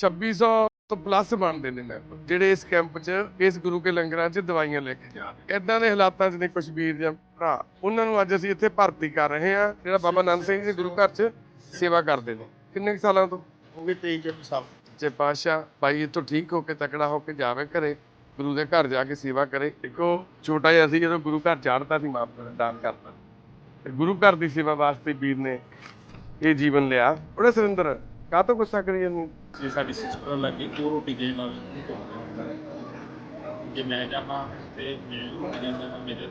2600 ਤੋਂ ਪਲੱਸ ਬਣਦੇ ਨੇ ਮੈਂਬਰ ਜਿਹੜੇ ਇਸ ਕੈਂਪ 'ਚ ਇਸ ਗੁਰੂ ਕੇ ਲੰਗਰਾਂ 'ਚ ਦਵਾਈਆਂ ਲੈ ਕੇ ਜਾਂਦੇ ਇਦਾਂ ਦੇ ਹਾਲਾਤਾਂ 'ਚ ਨੇ ਵੀਰ ਜਾਂ ਭਰਾ। ਉਹਨਾਂ ਨੂੰ ਅੱਜ ਅਸੀਂ ਇੱਥੇ ਭਰਤੀ ਕਰ ਰਹੇ ਹਾਂ ਜਿਹੜਾ ਬਾਬਾ ਨੰਦ ਸਿੰਘ ਜੀ ਗੁਰੂ ਘਰ 'ਚ ਸੇਵਾ ਕਰਦੇ ਨੇ। ਕਿੰਨੇ ਕੁ ਸਾਲਾਂ ਤੋਂ? ਹੋ ਗਏ 23 ਚੌਵੀ ਸਾਲ। ਜੇ ਪਾਸ਼ਾ ਭਾਈ ਇੱਥੋਂ ਠੀਕ ਹੋ ਕੇ ਤਕੜਾ ਹੋ ਕੇ ਜਾਵੇ ਘਰੇ ਗੁਰੂ ਦੇ ਘਰ ਜਾ ਕੇ ਸੇਵਾ ਕਰੇ। ਇੱਕੋ ਛੋਟਾ ਜਿਹਾ ਸੀ ਜਦੋਂ ਗੁਰੂ ਘਰ ਚਾੜਤਾ ਸੀ ਮਾਪ ਕਰ ਦਾਨ ਕਰਤਾ ਤੇ ਗੁਰੂ ਘਰ ਦੀ ਸੇਵਾ ਵਾਸਤੇ ਵੀਰ ਨੇ ਇਹ ਜੀਵਨ ਲਿਆ। ਉਹਨੇ ਸੁਰਿੰਦਰ ਕਾਹ ਤੋਂ ਗੁੱਸਾ ਕਰੀ ਜੇ ਸਾਡੀ ਸਿਸਟਰ ਲੱਗੀ ਉਹ ਰੋਟੀ ਦੇ ਨਾਲ ਜੇ ਮੈਂ ਜਾਵਾਂ ਤੇ ਮੈਂ ਰੋਟੀ ਜਾਂਦਾ ਮੇਰੇ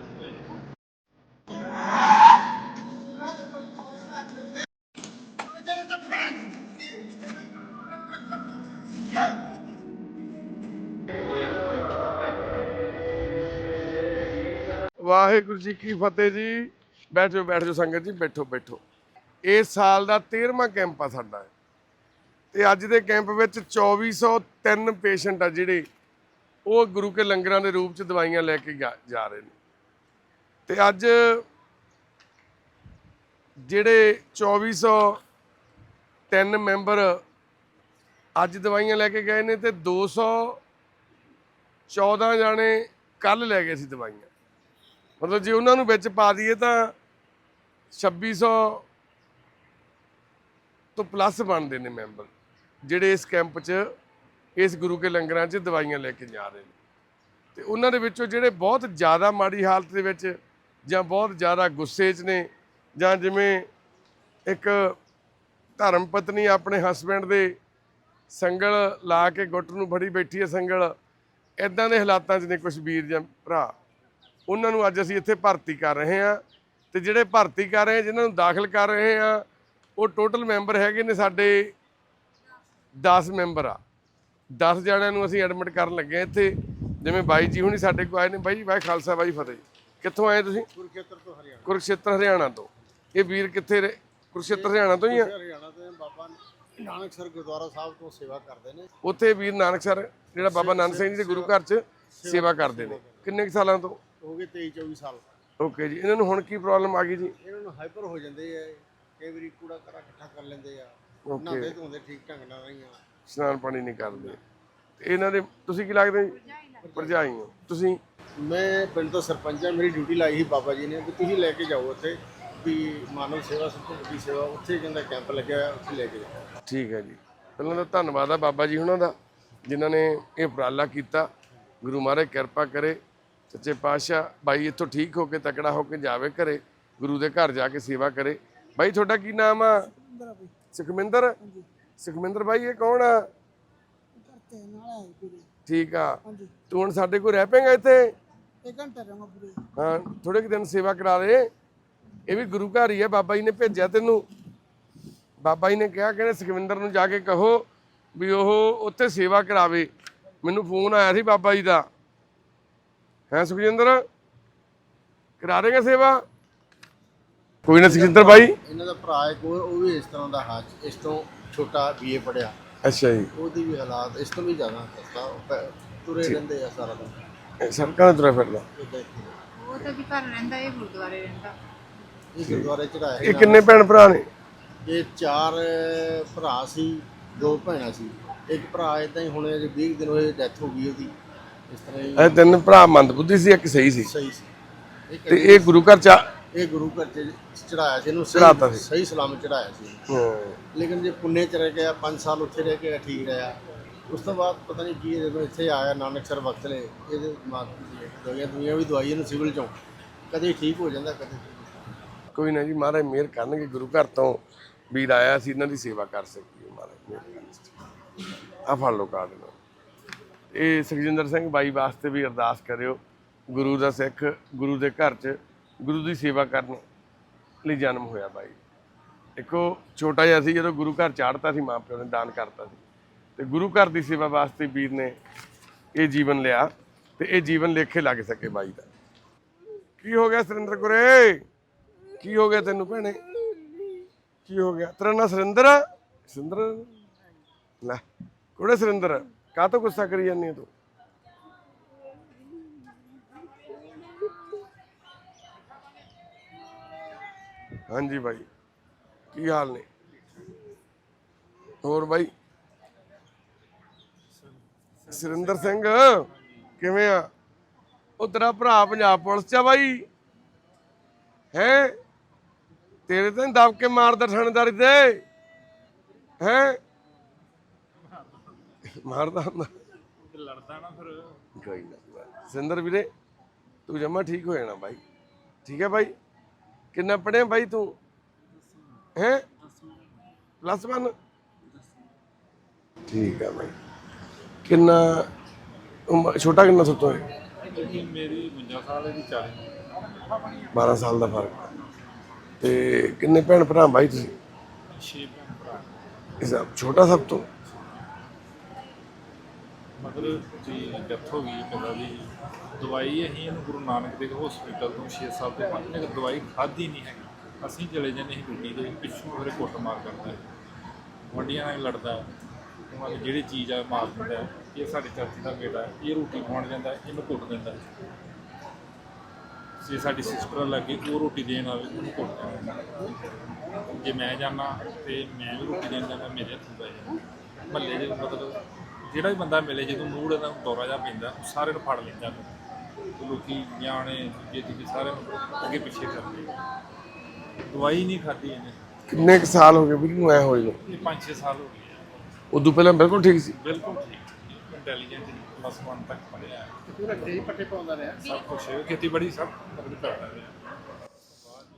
ਵਾਹਿਗੁਰੂ ਜੀ ਕੀ ਫਤਿਹ ਜੀ। ਬੈਠੋ ਬੈਠੋ ਸੰਗਤ ਜੀ, ਬੈਠੋ ਬੈਠੋ। ਇਸ ਸਾਲ ਦਾ 13ਵਾਂ ਕੈਂਪ ਆ ਸਾਡਾ। ਤੇ ਅੱਜ ਦੇ ਕੈਂਪ ਵਿੱਚ 2403 ਪੇਸ਼ੈਂਟ ਆ ਜਿਹੜੇ ਉਹ ਗੁਰੂ ਕੇ ਲੰਗਰਾਂ ਦੇ ਰੂਪ ਚ ਦਵਾਈਆਂ ਲੈ ਕੇ ਜਾ ਜਾ ਰਹੇ ਨੇ। ਤੇ ਅੱਜ ਜਿਹੜੇ 2403 ਮੈਂਬਰ ਅੱਜ ਦਵਾਈਆਂ ਲੈ ਕੇ ਗਏ ਨੇ ਤੇ 214 ਜਾਣੇ ਕੱਲ ਲੈ ਗਏ ਸੀ ਦਵਾਈਆਂ। ਮਤਲਬ ਜੇ ਉਹਨਾਂ ਨੂੰ ਵਿੱਚ ਪਾ ਦਈਏ ਤਾਂ 2600 ਤੋਂ ਪਲੱਸ ਬਣਦੇ ਨੇ ਮੈਂਬਰ। ਜਿਹੜੇ ਇਸ ਕੈਂਪ 'ਚ, ਇਸ ਗੁਰੂ ਕੇ ਲੰਗਰਾਂ 'ਚ ਦਵਾਈਆਂ ਲੈ ਕੇ ਜਾ ਰਹੇ ਨੇ। ਤੇ ਉਹਨਾਂ ਦੇ ਵਿੱਚੋਂ ਜਿਹੜੇ ਬਹੁਤ ਜ਼ਿਆਦਾ ਮਾੜੀ ਹਾਲਤ ਦੇ ਵਿੱਚ ਜਾਂ ਬਹੁਤ ਜ਼ਿਆਦਾ ਗੁੱਸੇ 'ਚ ਨੇ ਜਾਂ ਜਿਵੇਂ ਇੱਕ ਧਰਮ ਪਤਨੀ ਆਪਣੇ ਹਸਬੰਡ ਦੇ ਸੰਗਲ ਲਾ ਕੇ ਗੁੱਟ ਨੂੰ ਫੜੀ ਬੈਠੀ ਹੈ ਸੰਗਲ ਇਦਾਂ ਦੇ ਹਾਲਾਤਾਂ 'ਚ ਨੇ ਕੁਝ ਵੀਰ ਜਾਂ ਭਰਾ। ਉਹਨਾਂ ਨੂੰ ਅੱਜ ਅਸੀਂ ਇੱਥੇ ਭਰਤੀ ਕਰ ਰਹੇ ਹਾਂ ਤੇ ਜਿਹੜੇ ਭਰਤੀ ਕਰ ਰਹੇ ਹਾਂ ਜਿਨ੍ਹਾਂ ਨੂੰ ਦਾਖਲ ਕਰ ਰਹੇ ਹਾਂ, ਉਹ ਟੋਟਲ ਮੈਂਬਰ ਹੈਗੇ ਨੇ ਸਾਡੇ 10 ਮੈਂਬਰ ਆ। 10 ਜਣਿਆਂ ਨੂੰ ਅਸੀਂ ਐਡਮਿਟ ਕਰਨ ਲੱਗੇ ਇੱਥੇ। ਜਿਵੇਂ ਬਾਈ ਜੀ ਹੁਣੀ ਸਾਡੇ ਕੋਲ ਆਏ ਨੇ ਬਾਈ ਬਾਈ ਖਾਲਸਾ ਬਾਈ ਫਤਿਹ। ਕਿੱਥੋਂ ਆਏ ਤੁਸੀਂ? ਕੁਰਖੇਤਰ ਤੋਂ ਹਰਿਆਣਾ। ਕੁਰਕਸ਼ੇਤਰ ਹਰਿਆਣਾ ਤੋਂ। ਇਹ ਵੀਰ ਕਿੱਥੇ ਰਹੇ? ਕੁਰਕਸ਼ੇਤਰ ਹਰਿਆਣਾ ਤੋਂ ਹੀ ਆ? ਹਰਿਆਣਾ ਤੋਂ। ਬਾਬਾ ਨਾਨਕਸਰ ਗੁਰਦੁਆਰਾ ਸਾਹਿਬ ਤੋਂ ਸੇਵਾ ਕਰਦੇ ਨੇ। ਉੱਥੇ ਵੀਰ ਨਾਨਕਸਰ ਜਿਹੜਾ ਬਾਬਾ ਨਾਨਕ ਸਿੰਘ ਜੀ ਦੇ ਗੁਰੂ ਘਰ 'ਚ ਸੇਵਾ ਕਰਦੇ ਨੇ। ਕਿੰਨੇ ਕੁ ਸਾਲਾਂ ਤੋਂ? ਹੋ ਗਏ 23 24 ਸਾਲ। ਓਕੇ ਜੀ। ਇਹਨਾਂ ਨੂੰ ਹੁਣ ਕੀ ਪ੍ਰੋਬਲਮ ਆ ਗਈ ਜੀ? ਇਹਨਾਂ ਨੂੰ ਹਾਈਪਰ ਹੋ ਜਾਂਦੇ ਆ। ਕਈ ਵਾਰੀ ਕੂੜਾ ਕਰਾ ਇਕੱਠਾ ਕਰ ਲੈਂਦੇ ਆ। ਓਕੇ ਨਹਾਉਂਦੇ ਧੋਂਦੇ ਠੀਕ ਢੰਗ ਨਾਲ ਨਹੀਂ ਆ। ਇਸ਼ਨਾਨ ਪਾਣੀ ਨਹੀਂ ਕਰਦੇ। ਤੇ ਇਹਨਾਂ ਦੇ ਤੁਸੀਂ ਕੀ ਲੱਗਦੇ? ਜੀ ਭਰਜਾਈ ਹੋ। ਤੁਸੀਂ? ਮੈਂ ਪਿੰਡ ਤੋਂ ਸਰਪੰਚ ਆ ਮੇਰੀ ਡਿਊਟੀ ਲਾਈ ਸੀ ਬਾਬਾ ਜੀ ਨੇ। ਵੀ ਤੁਸੀਂ ਲੈ ਕੇ ਜਾਓ ਉੱਥੇ ਵੀ ਮਾਨਵ ਸੇਵਾ ਸਭ ਤੋਂ ਵੱਡੀ ਸੇਵਾ ਉੱਥੇ ਕਹਿੰਦਾ ਕੈਂਪ ਲੱਗਿਆ ਹੋਇਆ ਉੱਥੇ ਲੈ ਕੇ ਜਾਓ। ਠੀਕ ਹੈ ਜੀ। ਪਹਿਲਾਂ ਤਾਂ ਧੰਨਵਾਦ ਆ ਬਾਬਾ ਜੀ ਉਹਨਾਂ ਦਾ ਜਿਨ੍ਹਾਂ ਨੇ ਇਹ ਉਪਰਾਲਾ ਕੀਤਾ। ਗੁਰੂ ਮਹਾਰਾਜ ਕਿਰਪਾ ਕਰੇ। ਸੱਚੇ ਪਾਤਸ਼ਾਹ ਬਾਈ ਇੱਥੋਂ ਠੀਕ ਹੋ ਕੇ ਤਕੜਾ ਹੋ ਕੇ ਜਾਵੇ ਘਰੇ। ਗੁਰੂ ਦੇ ਘਰ ਜਾ ਕੇ ਸੇਵਾ ਕਰੇ। ਬਾਈ ਤੁਹਾਡਾ ਕੀ ਨਾਮ ਆ? ਸੁਖਮਿੰਦਰ? ਸੁਖਮਿੰਦਰ ਬਾਈ ਇਹ ਕੌਣ ਆ? ਨਾਲ ਆਏ ਠੀਕ ਆ। ਤੂੰ ਹੁਣ ਸਾਡੇ ਕੋਲ ਰਹਿ ਪਏਗਾ ਇੱਥੇ? ਇੱਕ ਘੰਟਾ ਰਹਾਂ ਪੂਰੇ। ਹਾਂ ਥੋੜੇ ਕੁ ਦਿਨ ਸੇਵਾ ਕਰਾ ਦੇ। ਇਹ ਵੀ ਗੁਰੂ ਘਰ ਹੀ ਹੈ ਬਾਬਾ ਜੀ ਨੇ ਭੇਜਿਆ ਤੈਨੂੰ। ਬਾਬਾ ਜੀ ਨੇ ਕਿਹਾ ਕਹਿੰਦੇ ਸੁਖਵਿੰਦਰ ਨੂੰ ਜਾ ਕੇ ਕਹੋ ਵੀ ਉਹ ਉੱਥੇ ਸੇਵਾ ਕਰਾਵੇ। ਮੈਨੂੰ ਫੋਨ ਆਇਆ ਸੀ ਬਾਬਾ ਜੀ ਦਾ। ਹੈ ਸੁਖਜਿੰਦਰ? ਕਰਾ ਦੇਗਾ ਸੇਵਾ? ਕੋਈ ਨਾ ਸੁਖਜਿੰਦਰ ਬਾਈ। ਇਹਨਾਂ ਦਾ ਭਰਾ ਇੱਕ ਉਹ ਉਹ ਵੀ ਇਸ ਤਰ੍ਹਾਂ ਦਾ ਹਾਂ ਇਸ ਤੋਂ ਛੋਟਾ ਬੀਏ ਪੜਿਆ ਅੱਛਾ ਜੀ। ਉਹਦੀ ਵੀ ਹਾਲਾਤ ਇਸ ਤੋਂ ਵੀ ਜ਼ਿਆਦਾ ਖਸਤਾ ਉਹ ਪੈ- ਤੁਰੇ ਰਹਿੰਦੇ ਆ ਸਾਰਾ ਦਿਨ। ਇਹ ਸੜਕਾਂ 'ਤੇ ਤੁਰਿਆ ਫਿਰਦਾ। ਏਦਾਂ ਹੀ। ਉਹ ਤਾਂ ਵੀ ਘਰ ਰਹਿੰਦਾ ਇਹ ਗੁਰਦੁਆਰੇ ਰਹਿੰਦਾ। ਇਹ ਗੁਰਦੁਆਰੇ ਚੜਾਇਆ ਇਹ ਕਿੰਨੇ ਭੈਣ ਭਰਾ ਨੇ? ਇਹ ਚਾਰ ਭਰਾ ਸੀ ਦੋ ਭੈਣਾਂ ਸੀ। ਇੱਕ ਭਰਾ ਇਦਾਂ ਹੀ ਹੁਣੇ ਜੇ 20 ਦਿਨ ਹੋਏ ਡੈਥ ਹੋ ਗਈ ਉਹਦੀ। ਇਸ ਤਰ੍ਹਾਂ ਹੀ ਇਹ ਤਿੰਨ ਭਰਾ ਮੰਦਬੁੱਧੀ ਸੀ ਇੱਕ ਸਹੀ ਸੀ। ਸਹੀ ਸੀ। ਇਹ ਤੇ ਇਹ ਗੁਰੂ ਘਰ ਚ ਆ- ਇਹ ਗੁਰੂ ਘਰ ਚ ਚੜਾਇਆ ਸੀ ਇਹਨੂੰ ਚੜ੍ਹਾਤਾ ਸਹੀ ਸੀ। ਸਹੀ ਸਲਾਮਤ ਚੜਾਇਆ ਸੀ। ਹਾਂ। ਲੇਕਿਨ ਜੇ ਪੁੰਨੇ ਚ ਰਹਿ ਗਿਆ 5 ਸਾਲ ਉੱਥੇ ਰਹਿ ਕੇ ਠੀਕ ਰਿਹਾ ਉਸ ਤੋਂ ਬਾਅਦ ਪਤਾ ਨਹੀਂ ਕੀ ਹੈ, ਜਦੋਂ ਇੱਥੇ ਆਇਆ ਨਾਨਕਸਰ ਵਕਤ ਨੇ ਇਹਦੇ ਦਿਮਾਗ ਦੀ ਦਵਾਈਆਂ ਦੁਨੀਆਂ ਵੀ ਦਵਾਈ ਇਹਨੂੰ ਸਿਵਲ ਚੋਂ। ਕਦੇ ਠੀਕ ਹੋ ਜਾਂਦਾ ਕਦੇ ਕੋਈ ਨਾ ਜੀ ਮਹਾਰਾਜ ਮਿਹਰ ਕਰਨਗੇ ਗੁਰੂ ਘਰ ਤੋਂ ਵੀਰ ਆਇਆ ਸੀ ਇਹਨਾਂ ਦੀ ਸੇਵਾ ਕਰ ਸਕੀਏ ਮਹਾਰਾਜ ਮਿਹਰ ਕਰਨ ਆ ਫੜ ਲਓ ਕਾਰਡ ਨੂੰ। ਇਹ ਸੁਖਜਿੰਦਰ ਸਿੰਘ ਬਾਈ ਵਾਸਤੇ ਵੀ ਅਰਦਾਸ ਕਰਿਓ ਗੁਰੂ ਦਾ ਸਿੱਖ ਗੁਰੂ ਦੇ ਘਰ 'ਚ ਗੁਰੂ ਦੀ ਸੇਵਾ ਕਰਨ ਲਈ ਜਨਮ ਹੋਇਆ ਬਾਈ। ਇੱਕੋ ਛੋਟਾ ਜਿਹਾ ਸੀ, ਜਦੋਂ ਗੁਰੂ ਘਰ ਚਾੜਤਾ ਸੀ, ਮਾਂ ਪਿਓ ਨੇ ਦਾਨ ਕਰਤਾ ਸੀ। ਤੇ ਗੁਰੂ ਘਰ ਦੀ ਸੇਵਾ ਵਾਸਤੇ ਵੀਰ ਨੇ ਇਹ ਜੀਵਨ ਲਿਆ ਤੇ ਇਹ ਜੀਵਨ ਲੇਖੇ ਲੱਗ ਸਕੇ ਬਾਈ ਦਾ। ਕੀ ਹੋ ਗਿਆ ਸੁਰਿੰਦਰ ਗੁਰੇ ਕੀ ਹੋ ਗਿਆ ਤੈਨੂੰ ਭੈਣੇ? ਕੀ ਹੋ ਗਿਆ? ਤੇਰਾ ਨਾਂ ਸੁਰਿੰਦਰ ਆ? ਸੁਰਿੰਦਰ? ਲੈ, ਕੋੜੇ ਸੁਰਿੰਦਰ ਕਾਹ ਤੋਂ ਗੁੱਸਾ ਕਰੀ ਜਾਂਦੀ ਤੂੰ? ਹਾਂਜੀ ਬਾਈ। ਕੀ ਹਾਲ ਨੇ? ਹੋਰ ਬਾਈ? ਸੁਰਿੰਦਰ ਸਿੰਘ, ਕਿਵੇਂ ਆ? ਉਹ ਤੇਰਾ ਭਰਾ ਪੰਜਾਬ ਪੁਲਿਸ ਚ ਆ ਬਾਈ। ਹੈ? ਤੇਰੇ ਤਾਂ ਦਬ ਕੇ ਮਾਰਦਾ ਥਾਣੇਦਾਰੀ ਤੇ। ਹੈ? ਮਾਰਦਾ ਹੁੰਦਾ। ਲੜਦਾ ਨਾ ਫਿਰ ਕੋਈ ਨਾ। ਸਿੰਦਰ ਵੀਰੇ, ਤੂੰ ਜਮਾ ਠੀਕ ਹੋ ਜਾਣਾ ਬਾਈ। ਠੀਕ ਹੈ ਬਾਈ? ਕਿੰਨਾ ਪੜਿਆ ਬਾਈ ਤੂੰ? ਹੈ? ਪਲੱਸ 1 ਠੀਕ ਹੈ ਬਾਈ। ਕਿੰਨਾ ਛੋਟਾ ਕਿੰਨਾ ਸੁੱਤੋ ਹੈ ਮੇਰੀ 52 ਸਾਲ ਦੀ 40 12 ਸਾਲ ਦਾ ਫ਼ਰਕ ਹੈ। ਤੇ ਕਿੰਨੇ ਭੈਣ ਭਰਾ ਬਾਈ ਤੁਸੀਂ? 6 ਭੈਣ ਭਰਾ। ਇਸ ਛੋਟਾ ਸਭ ਤੋਂ? ਮਤਲਬ ਜੀ ਡੈਥ ਹੋ ਗਈ ਪਿਤਾ ਦੀ ਦਵਾਈ ਅਸੀਂ ਇਹਨੂੰ ਗੁਰੂ ਨਾਨਕ ਦੇਵ ਹਸਪੀਟਲ ਤੋਂ 6 ਸਾਲ ਤੋਂ ਪੰਜ ਨੇ ਦਵਾਈ ਖਾਧੀ ਨਹੀਂ ਹੈਗੀ। ਅਸੀਂ ਚਲੇ ਜਾਂਦੇ ਸੀ ਡਿਊਟੀ ਤੇ ਪਿੱਛੋਂ ਮੇਰੇ ਕੁੱਟ ਮਾਰ ਕਰਦਾ ਗੁਆਂਢੀਆਂ ਨਾਲ ਲੜਦਾ ਉਹਨਾਂ ਦੀ ਜਿਹੜੀ ਚੀਜ਼ ਆ ਮਾਰ ਦਿੰਦਾ ਇਹ ਸਾਡੇ ਚਾਚੀ ਦਾ ਬੇਟਾ ਇਹ ਰੋਟੀ ਖਾਣ ਜਾਂਦਾ ਇਹਨੂੰ ਕੁੱਟ ਦਿੰਦਾ ਹੈ। ਜੇ ਸਾਡੀ ਸਿਸਟਰ ਲੱਗੇ ਉਹ ਰੋਟੀ ਦੇਣ ਆਵੇ, ਉਹਨੂੰ ਕੁੱਟ ਦਿੰਦਾ ਜੇ ਮੈਂ ਜਾਣਾ ਤੇ ਮੈਂ ਵੀ ਰੋਟੀ ਦੇਣ ਜਾਂਦਾ, ਮੇਰੇ ਹੱਥ ਪੈ ਜਾਂਦਾ। ਮਹੱਲੇ ਦੇ ਮਤਲਬ ਜਿਹੜਾ ਵੀ ਬੰਦਾ ਮਿਲੇ ਜਦੋਂ ਮੂਡ ਇਹਦਾ ਦੌਰਾ ਜਾ ਪੈਂਦਾ ਉਹ ਸਾਰੇ ਨੂੰ ਫੜ ਲੈਂਦਾ ਤੇ ਲੋਕੀ ਨਿਆਣੇ ਦੂਜੇ ਤੀਜੇ ਸਾਰੇ ਨੂੰ ਅੱਗੇ ਪਿੱਛੇ ਕਰਦੇ ਦਵਾਈ ਨਹੀਂ ਖਾਧੀ ਇਹਨੇ। ਕਿੰਨੇ ਕੁ ਸਾਲ ਹੋ ਗਏ ਵੀਰ ਨੂੰ ਐ ਹੋਏ ਨੂੰ? ਇਹ 5-6 ਸਾਲ ਹੋ ਗਏ ਆ। ਉਦੋਂ ਪਹਿਲਾਂ ਬਿਲਕੁਲ ਠੀਕ ਸੀ? ਬਿਲਕੁਲ ਠੀਕ। ਇੰਟੈਲੀਜੈਂਟ ਪਲੱਸ 1 ਤੱਕ ਪੜਿਆ ਪੂਰਾ ਕਈ ਪੱਟੇ ਪਾਉਂਦਾ ਰਿਹਾ। ਸਭ ਕੁਝ ਹੈ ਖੇਤੀਬਾੜੀ ਸਭ ਮਤਲਬ ਕਰਦਾ ਰਿਹਾ।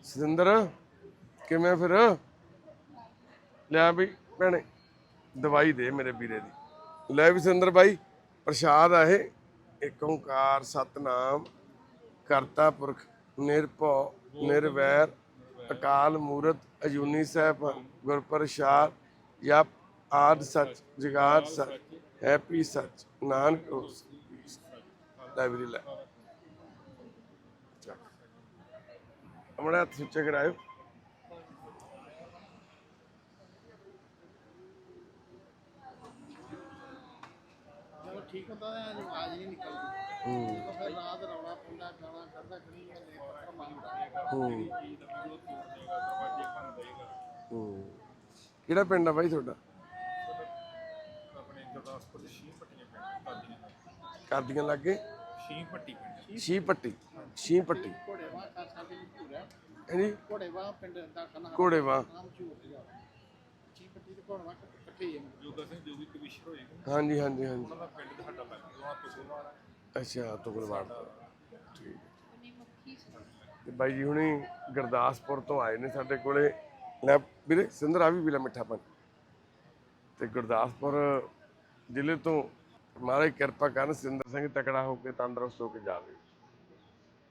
ਸਤਿੰਦਰ ਕਿਵੇਂ ਫਿਰ? ਲੈ ਵੀ ਭੈਣੇ ਦਵਾਈ ਦੇ ਮੇਰੇ ਵੀਰੇ ਦੀ। ਲੈ ਵੀ ਸਤਿੰਦਰ ਬਾਈ, ਪ੍ਰਸ਼ਾਦ ਆ ਇਹ। ਏਕ ਓੰਕਾਰ, ਸਤਨਾਮ, ਕਰਤਾ ਪੁਰਖ, ਨਿਰਭਉ, ਨਿਰਵੈਰ, ਅਕਾਲ ਮੂਰਤ, ਅਜੂਨੀ ਸਾਹਿਬ ਗੁਰ ਪ੍ਰਸਾਦ ਜਪ ਆਦ ਸਚ ਜਗਾਤ ਸਚ, ਹੈਪੀ ਸਚ, ਨਾਨਕ ਹੋਸੀ ਲੈ ਵੀਰੇ, ਲੈ। ਚੱਕ। ਆਪਣੇ ਹੱਥ ਸੁੱਚੇ ਕਰਾਇਓ ਕਿਹੜਾ ਪਿੰਡ ਆ ਬਾਈ ਤੁਹਾਡਾ? ਆਪਣੇ ਗੁਰਦਾਸਪੁਰ ਦੇ ਸ਼ੀਹ ਪੱਟੀਆਂ ਪਿੰਡ ਕਾਦੀਆਂ ਲੱਗੇ। ਸ਼ੀਹ ਪੱਟੀ ਪਿੰਡ। ਸ਼ੀ ਪੱਟੀ। ਸ਼ੀ ਪੱਟੀ। ਘੋੜੇ ਵਾਹ ਕਰ ਸਾਡੇ ਝੂਰਾ ਹਾਂਜੀ। ਘੋੜੇ ਵਾਹ ਪਿੰਡ ਦਾ ਕਨਾ ਘੋੜੇਵਾ ਨਾਮ ਝੂਰ ਗਿਆ ਚੀ ਪੱਟੀ ਤੇ ਘੋੜਾ ਵਾਹ ਇਕੱਠੇ ਹੀ ਆ ਜੋਗਾ ਸਿੰਘ ਜੋਗੀ ਕਮਿਸ਼ਨਰ ਹੋਏਗਾ ਹਾਂਜੀ ਹਾਂਜੀ ਹਾਂਜੀ। ਉਹਨਾਂ ਦਾ ਪਿੰਡ ਉਹਨਾਂ ਅੱਛਾ ਤੁਗਲਵਾੜ ਤੋਂ ਠੀਕ। ਤੇ ਬਾਈ ਜੀ ਹੁਣੀ ਗੁਰਦਾਸਪੁਰ ਤੋਂ ਆਏ ਨੇ ਸਾਡੇ ਕੋਲੇ। ਲੈ ਵੀਰੇ ਸਿੰਦਰ ਆ ਵੀ ਪੀਲਾ ਮਿੱਠਾ ਪਾਣੀ। ਤੇ ਗੁਰਦਾਸਪੁਰ ਜ਼ਿਲ੍ਹੇ ਤੋਂ ਮਹਾਰਾਜ ਕਿਰਪਾ ਕਰਨ ਸਿੰਦਰ ਸਿੰਘ ਤਕੜਾ ਹੋ ਕੇ ਤੰਦਰੁਸਤ ਹੋ ਕੇ ਜਾਵੇ।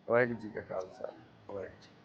ਵਾਹਿਗੁਰੂ ਜੀ ਕਾ ਖਾਲਸਾ ਵਾਹਿਗੁਰੂ ਜੀ।